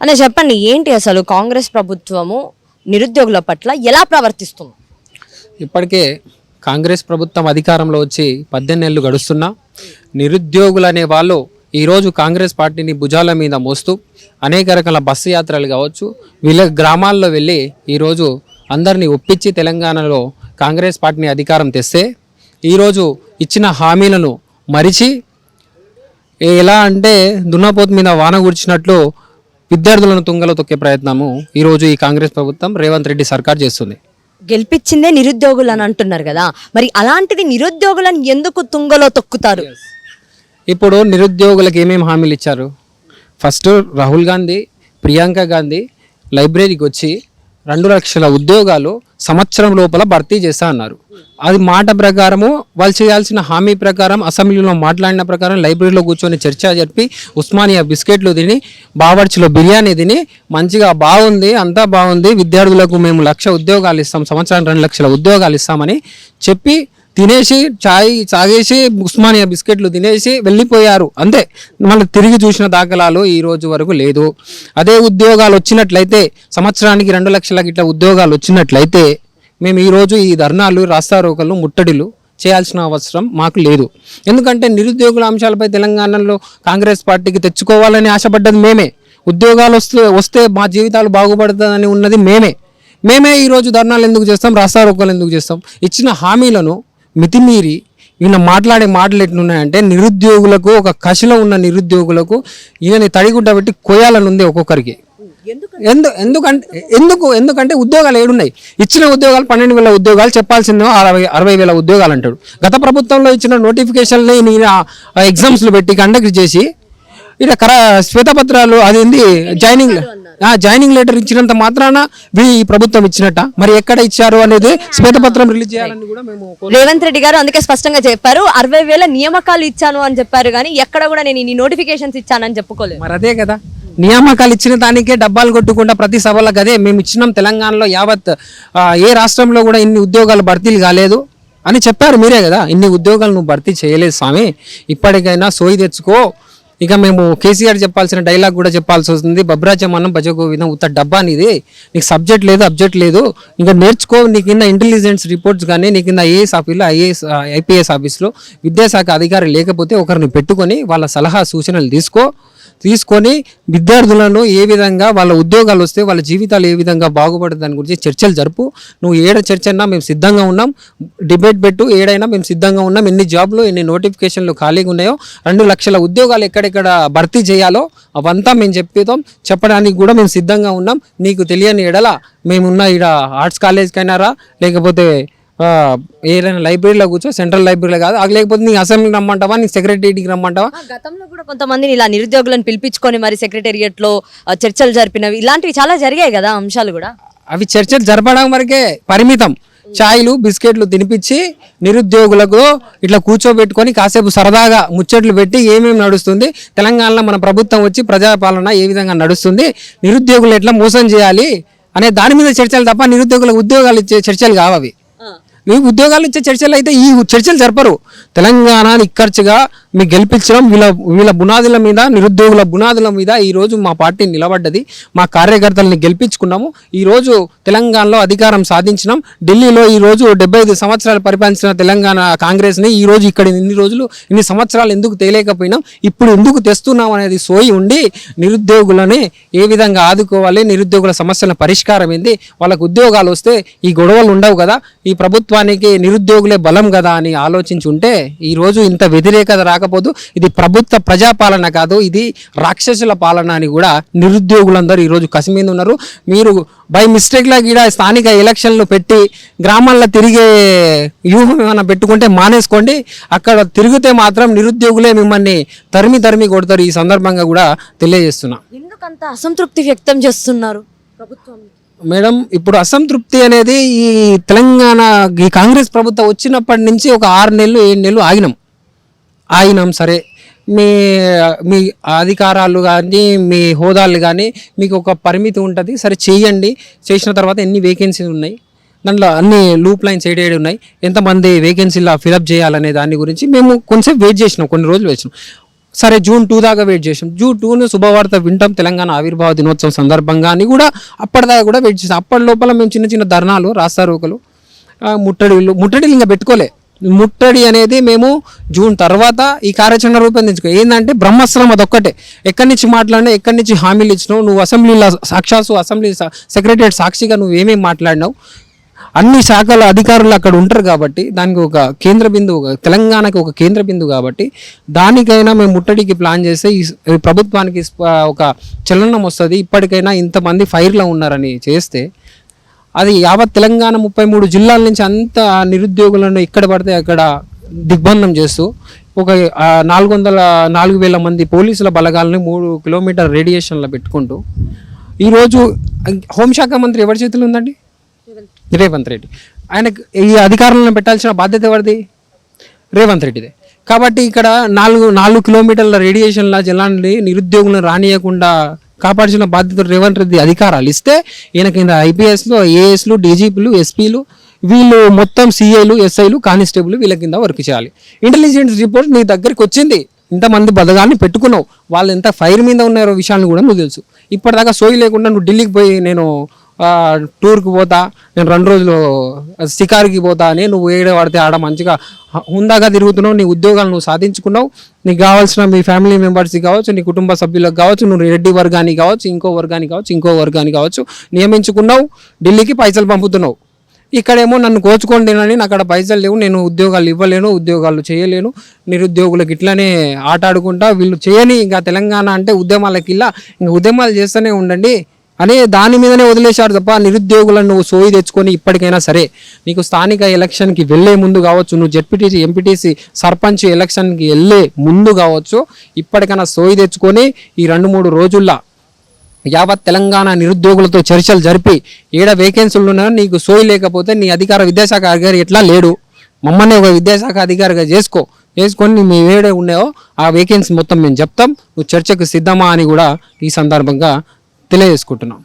అనే చెప్పండి ఏంటి అసలు కాంగ్రెస్ ప్రభుత్వము నిరుద్యోగుల పట్ల ఎలా ప్రవర్తిస్తుంది? ఇప్పటికే కాంగ్రెస్ ప్రభుత్వం అధికారంలో వచ్చి పద్దెనిమిది నెలలు గడుస్తున్నా నిరుద్యోగులు అనే వాళ్ళు ఈరోజు కాంగ్రెస్ పార్టీని భుజాల మీద మోస్తూ అనేక రకాల బస్సు యాత్రలు కావచ్చు వీళ్ళ గ్రామాల్లో వెళ్ళి ఈరోజు అందరినీ ఒప్పించి తెలంగాణలో కాంగ్రెస్ పార్టీని అధికారం తెస్తే ఈరోజు ఇచ్చిన హామీలను మరిచి ఎలా అంటే దున్నపోతు మీద వాన కూర్చినట్లు విద్యార్థులను తుంగలో తొక్కే ప్రయత్నము ఈరోజు ఈ కాంగ్రెస్ ప్రభుత్వం రేవంత్ రెడ్డి సర్కార్ చేస్తుంది. గెలిపించిందే నిరుద్యోగులు అని అంటున్నారు కదా. మరి అలాంటిది నిరుద్యోగులను ఎందుకు తుంగలో తొక్కుతారు? ఇప్పుడు నిరుద్యోగులకు ఏమేమి హామీలు ఇచ్చారు? ఫస్ట్ రాహుల్ గాంధీ ప్రియాంక గాంధీ లైబ్రరీకి వచ్చి రెండు లక్షల ఉద్యోగాలు సంవత్సరం లోపల భర్తీ చేస్తా అన్నారు. అది మాట ప్రకారము వాళ్ళు చేయాల్సిన హామీ ప్రకారం అసెంబ్లీలో మాట్లాడిన ప్రకారం లైబ్రరీలో కూర్చొని చర్చ జరిపి ఉస్మానియా బిస్కెట్లు తిని బావర్చిలో బిర్యానీ తిని మంచిగా బాగుంది అంతా బాగుంది విద్యార్థులకు మేము లక్ష ఉద్యోగాలు ఇస్తాం సంవత్సరానికి రెండు లక్షల ఉద్యోగాలు ఇస్తామని చెప్పి తినేసి చాయ్ తాగేసి ఉస్మానియా బిస్కెట్లు తినేసి వెళ్ళిపోయారు. అంతే. మళ్ళీ తిరిగి చూసిన దాఖలాలు ఈ రోజు వరకు లేదు. అదే ఉద్యోగాలు వచ్చినట్లయితే సంవత్సరానికి రెండు లక్షల ఇట్లా ఉద్యోగాలు వచ్చినట్లయితే మేము ఈరోజు ఈ ధర్నాలు రాస్తారోకలు ముట్టడిలు చేయాల్సిన అవసరం మాకు లేదు. ఎందుకంటే నిరుద్యోగుల అంశాలపై తెలంగాణలో కాంగ్రెస్ పార్టీకి తెచ్చుకోవాలని ఆశపడ్డది మేమే. ఉద్యోగాలు వస్తే వస్తే మా జీవితాలు బాగుపడుతుందని ఉన్నది మేమే. మేమే ఈరోజు ధర్నాలు ఎందుకు చేస్తాం రాస్తారోకలు ఎందుకు చేస్తాం? ఇచ్చిన హామీలను మితిమీరి ఈయన మాట్లాడే మాటలు ఎట్లున్నాయంటే నిరుద్యోగులకు ఒక కసిలో ఉన్న నిరుద్యోగులకు ఈయన తడిగుడ్డ పెట్టి కొయ్యాలని ఉంది ఒక్కొక్కరికి ఎందు ఎందుకంటే ఎందుకు ఎందుకంటే ఉద్యోగాలు ఏడున్నాయి. ఇచ్చిన ఉద్యోగాలు పన్నెండు వేల ఉద్యోగాలు చెప్పాల్సిందో అరవై అరవై వేల ఉద్యోగాలు అంటాడు. గత ప్రభుత్వంలో ఇచ్చిన నోటిఫికేషన్ని నేను ఎగ్జామ్స్లు పెట్టి కండక్ట్ చేసి ఇక్కడ కర శ్వేతపత్రాలు అది ఏంది జాయినింగ్ జాయినింగ్ లెటర్ ఇచ్చినంత మాత్రాన వీ ఈ ప్రభుత్వం ఇచ్చినట్ట. మరి ఎక్కడ ఇచ్చారు అనేది శ్వేతపత్రం రిలీజ్ చేయాలని కూడా మేము రేవంత్ రెడ్డి గారు అందుకే స్పష్టంగా చెప్పారు అరవై వేల నియామకాలు ఇచ్చాను అని చెప్పారు కానీ ఎక్కడ కూడా నేను ఇన్ని నోటిఫికేషన్స్ ఇచ్చానని చెప్పుకోలేదు. మరి అదే కదా నియామకాలు ఇచ్చిన దానికే డబ్బాలు కొట్టుకుంటా ప్రతి సభలకు అదే మేము ఇచ్చినాం తెలంగాణలో యావత్ ఆ, ఏ రాష్ట్రంలో కూడా ఇన్ని ఉద్యోగాలు భర్తీలు కాలేదు అని చెప్పారు మీరే కదా. ఇన్ని ఉద్యోగాలు నువ్వు భర్తీ చేయలేదు స్వామి ఇప్పటికైనా సోయి తెచ్చుకో ఇక మేము కేసీఆర్ చెప్పాల్సిన డైలాగ్ కూడా చెప్పాల్సి వస్తుంది. బబ్రాజం అన్నం భజగోవిందం ఉత్త డబ్బా నీది. నీకు సబ్జెక్ట్ లేదు అబ్జెక్ట్ లేదు. ఇంకా నేర్చుకో నీ కింద ఇంటెలిజెన్స్ రిపోర్ట్స్ కానీ నీ కింద ఐఏఎస్ ఆఫీస్లో ఐఏఎస్ ఐపీఎస్ ఆఫీస్లో విద్యాశాఖ అధికారి లేకపోతే ఒకరిని పెట్టుకొని వాళ్ళ సలహా సూచనలు తీసుకో. తీసుకొని విద్యార్థులను ఏ విధంగా వాళ్ళ ఉద్యోగాలు వస్తే వాళ్ళ జీవితాలు ఏ విధంగా బాగుపడదు దాని గురించి చర్చలు జరుపు. నువ్వు ఏడ చర్చ అన్నా మేము సిద్ధంగా ఉన్నాం. డిబేట్ పెట్టు ఏడైనా మేము సిద్ధంగా ఉన్నాం. ఎన్ని జాబ్లు ఎన్ని నోటిఫికేషన్లు ఖాళీగా ఉన్నాయో రెండు లక్షల ఉద్యోగాలు ఎక్కడెక్కడ భర్తీ చేయాలో అవంతా మేము చెప్పేదాం చెప్పడానికి కూడా మేము సిద్ధంగా ఉన్నాం. నీకు తెలియని ఎడల మేమున్న ఈడ ఆర్ట్స్ కాలేజ్కైనా రా లేకపోతే ఏదైనా లైబ్రరీలో కూర్చో సెంట్రల్ లైబ్రరీలో కాదు. అది లేకపోతే నీ అసెంబ్లీకి రమ్మంటావా నీ సెక్రటరీకి రమ్మంటావా? గతంలో కూడా కొంతమందిని ఇలా నిరుద్యోగులను పిలిపించుకొని మరి సెక్రటేరియట్లో ఆ, చర్చలు జరిపినవి ఇలాంటివి చాలా జరిగాయి కదా అంశాలు కూడా. అవి చర్చలు జరపడం వరకే పరిమితం. చాయ్లు బిస్కెట్లు తినిపించి నిరుద్యోగులకు ఇట్లా కూర్చోబెట్టుకొని కాసేపు సరదాగా ముచ్చట్లు పెట్టి ఏమేమి నడుస్తుంది తెలంగాణలో మన ప్రభుత్వం వచ్చి ప్రజాపాలన ఏ విధంగా నడుస్తుంది నిరుద్యోగులు ఎట్లా మోసం చేయాలి అనే దాని మీద చర్చలు తప్ప నిరుద్యోగులకు ఉద్యోగాలు ఇచ్చే చర్చలు కావు అవి మీకు ఉద్యోగాలు ఇచ్చే చర్చలు అయితే ఈ చర్చలు జరపరు. తెలంగాణ నిక్కర్చిగా మీకు గెలిపించడం వీళ్ళ వీళ్ళ బునాదుల మీద నిరుద్యోగుల బునాదుల మీద ఈ రోజు మా పార్టీ నిలబడ్డది. మా కార్యకర్తల్ని గెలిపించుకున్నాము. ఈ రోజు తెలంగాణలో అధికారం సాధించినాం. ఢిల్లీలో ఈరోజు డెబ్బై ఐదు సంవత్సరాలు పరిపాలించిన తెలంగాణ కాంగ్రెస్ని ఈ రోజు ఇక్కడ ఇన్ని రోజులు ఇన్ని సంవత్సరాలు ఎందుకు తేలేకపోయినాం? ఇప్పుడు ఎందుకు తెస్తున్నాం అనేది సోయి ఉండి నిరుద్యోగులని ఏ విధంగా ఆదుకోవాలి? నిరుద్యోగుల సమస్యల పరిష్కారం ఏంది? వాళ్ళకు ఉద్యోగాలు వస్తే ఈ గొడవలు ఉండవు కదా? ఈ ప్రభుత్వానికి నిరుద్యోగులే బలం కదా అని ఆలోచించి ఉంటే ఇంత వ్యతిరేకత రాక రాకపోదు ఇది ప్రభుత్వ ప్రజాపాలన కాదు ఇది రాక్షసుల పాలన అని కూడా నిరుద్యోగులందరూ ఈ రోజు కసి మీద ఉన్నారు. మీరు బై మిస్టేక్లా గీడ స్థానిక ఎలక్షన్లు పెట్టి గ్రామాల్లో తిరిగే వ్యూహం ఏమైనా పెట్టుకుంటే మానేసుకోండి. అక్కడ తిరిగితే మాత్రం నిరుద్యోగులే మిమ్మల్ని తరిమి తరిమి కొడతారు ఈ సందర్భంగా కూడా తెలియజేస్తున్నా. ఎందుకంత అసంతృప్తి వ్యక్తం చేస్తున్నారు ప్రభుత్వం? మేడం ఇప్పుడు అసంతృప్తి అనేది ఈ తెలంగాణ ఈ కాంగ్రెస్ ప్రభుత్వం వచ్చినప్పటి నుంచి ఒక ఆరు నెలలు ఏడు నెలలు ఆగినాం. అయినాం సరే. మీ మీ అధికారాలు కానీ మీ హోదాలు కానీ మీకు ఒక పరిమితి ఉంటుంది. సరే చేయండి. చేసిన తర్వాత ఎన్ని వేకెన్సీలు ఉన్నాయి? దాంట్లో అన్ని లూప్ లైన్స్ ఏడేడు ఉన్నాయి. ఎంతమంది వేకెన్సీలో ఫిలప్ చేయాలనే దాని గురించి మేము కొంచెం వెయిట్ చేసినాం. కొన్ని రోజులు వేసినాం సరే జూన్ టూ దాకా వెయిట్ చేసాం జూన్ టూను శుభవార్త వింటాం. తెలంగాణ ఆవిర్భావ దినోత్సవం సందర్భంగా అని కూడా అప్పటిదాకా కూడా వెయిట్ చేసాం అప్పటి లోపల మేము చిన్న చిన్న ధర్నాలు రాస్తారోకలు ముట్టడిలు ముట్టడిలు ఇంకా పెట్టుకోలే. ముట్టడి అనేది మేము జూన్ తర్వాత ఈ కార్యాచరణ రూపొందించుకో ఏంటంటే బ్రహ్మాస్త్రం అదొక్కటే. ఎక్కడి నుంచి మాట్లాడినా ఎక్కడి నుంచి హామీలు ఇచ్చినావు నువ్వు అసెంబ్లీలో సాక్షాత్తు అసెంబ్లీ సెక్రటరియట్ సాక్షిగా నువ్వు ఏమేమి మాట్లాడినావు? అన్ని శాఖల అధికారులు అక్కడ ఉంటారు కాబట్టి దానికి ఒక కేంద్ర బిందువు తెలంగాణకి ఒక కేంద్ర బిందువు కాబట్టి దానికైనా మేము ముట్టడికి ప్లాన్ చేస్తే ఈ ప్రభుత్వానికి ఒక చలనం వస్తుంది. ఇప్పటికైనా ఇంతమంది ఫైర్లో ఉన్నారని చేస్తే అది యావత్ తెలంగాణ ముప్పై మూడు జిల్లాల నుంచి అంత నిరుద్యోగులను ఎక్కడ పడితే అక్కడ దిగ్బంధం చేస్తూ ఒక నాలుగు వందల నాలుగు వేల మంది పోలీసుల బలగాలని మూడు కిలోమీటర్ రేడియేషన్లో పెట్టుకుంటూ ఈరోజు హోంశాఖ మంత్రి ఎవరి చేతిలో ఉందండి? రేవంత్ రెడ్డి. ఆయన ఈ అధికారులను పెట్టాల్సిన బాధ్యత ఎవరిది? రేవంత్ రెడ్డిదే. కాబట్టి ఇక్కడ నాలుగు నాలుగు కిలోమీటర్ల రేడియేషన్ల జలాన్ని నిరుద్యోగులను రానియకుండా కాపాడాల్సిన బాధ్యత రేవంత్ రెడ్డి అధికారాలు ఇస్తే ఈయన కింద ఐపీఎస్లు ఏఎస్లు డీజీపీలు ఎస్పీలు వీళ్ళు మొత్తం సీఏలు ఎస్ఐలు కానిస్టేబుల్ వీళ్ళ కింద వర్క్ చేయాలి. ఇంటెలిజెన్స్ రిపోర్ట్ నీ దగ్గరికి వచ్చింది. ఇంతమంది బదగాన్ని పెట్టుకున్నావు. వాళ్ళు ఎంత ఫైర్ మీద ఉన్నారో విషయాన్ని కూడా నువ్వు తెలుసు. ఇప్పటిదాకా సోయి లేకుండా నువ్వు ఢిల్లీకి పోయి నేను టూర్కి పోతా నేను రెండు రోజులు షికార్కి పోతా అని నువ్వు ఏడ పడితే ఆడ మంచిగా హుందాగా తిరుగుతున్నావు నీ ఉద్యోగాలు నువ్వు సాధించుకున్నావు నీకు కావాల్సిన మీ ఫ్యామిలీ మెంబర్స్కి కావచ్చు నీ కుటుంబ సభ్యులకు కావచ్చు నువ్వు రెడ్డి వర్గానికి కావచ్చు ఇంకో వర్గానికి కావచ్చు ఇంకో వర్గానికి కావచ్చు నియమించుకున్నావు ఢిల్లీకి పైసలు పంపుతున్నావు. ఇక్కడేమో నన్ను కోచుకోండి అని నాకు అక్కడ పైసలు లేవు నేను ఉద్యోగాలు ఇవ్వలేను ఉద్యోగాలు చేయలేను నిరుద్యోగులకు ఇట్లానే ఆట ఆడుకుంటా వీళ్ళు చేయని ఇంకా తెలంగాణ అంటే ఉద్యమాలకి ఇలా ఇంకా ఉద్యమాలు చేస్తూనే ఉండండి. అనే దాని మీదనే వదిలేశారు తప్ప నిరుద్యోగులను నువ్వు సోయి తెచ్చుకొని ఇప్పటికైనా సరే నీకు స్థానిక ఎలక్షన్కి వెళ్ళే ముందు కావచ్చు నువ్వు జెడ్పీటీసీ ఎంపీటీసీ సర్పంచ్ ఎలక్షన్కి వెళ్ళే ముందు కావచ్చు ఇప్పటికైనా సోయి తెచ్చుకొని ఈ రెండు మూడు రోజుల్లో యావత్ తెలంగాణ నిరుద్యోగులతో చర్చలు జరిపి ఏడ వేకెన్సీలు ఉన్నా నీకు సోయి లేకపోతే నీ అధికార విద్యాశాఖ అధికారి ఎట్లా లేడు? మమ్మల్ని ఒక విద్యాశాఖ అధికారిగా చేసుకో. చేసుకొని మీ ఏడే ఉన్నాయో ఆ వేకెన్సీ మొత్తం మేము చెప్తాం. నువ్వు చర్చకు సిద్ధమా అని కూడా ఈ సందర్భంగా తెలియజేసుకుంటున్నాం.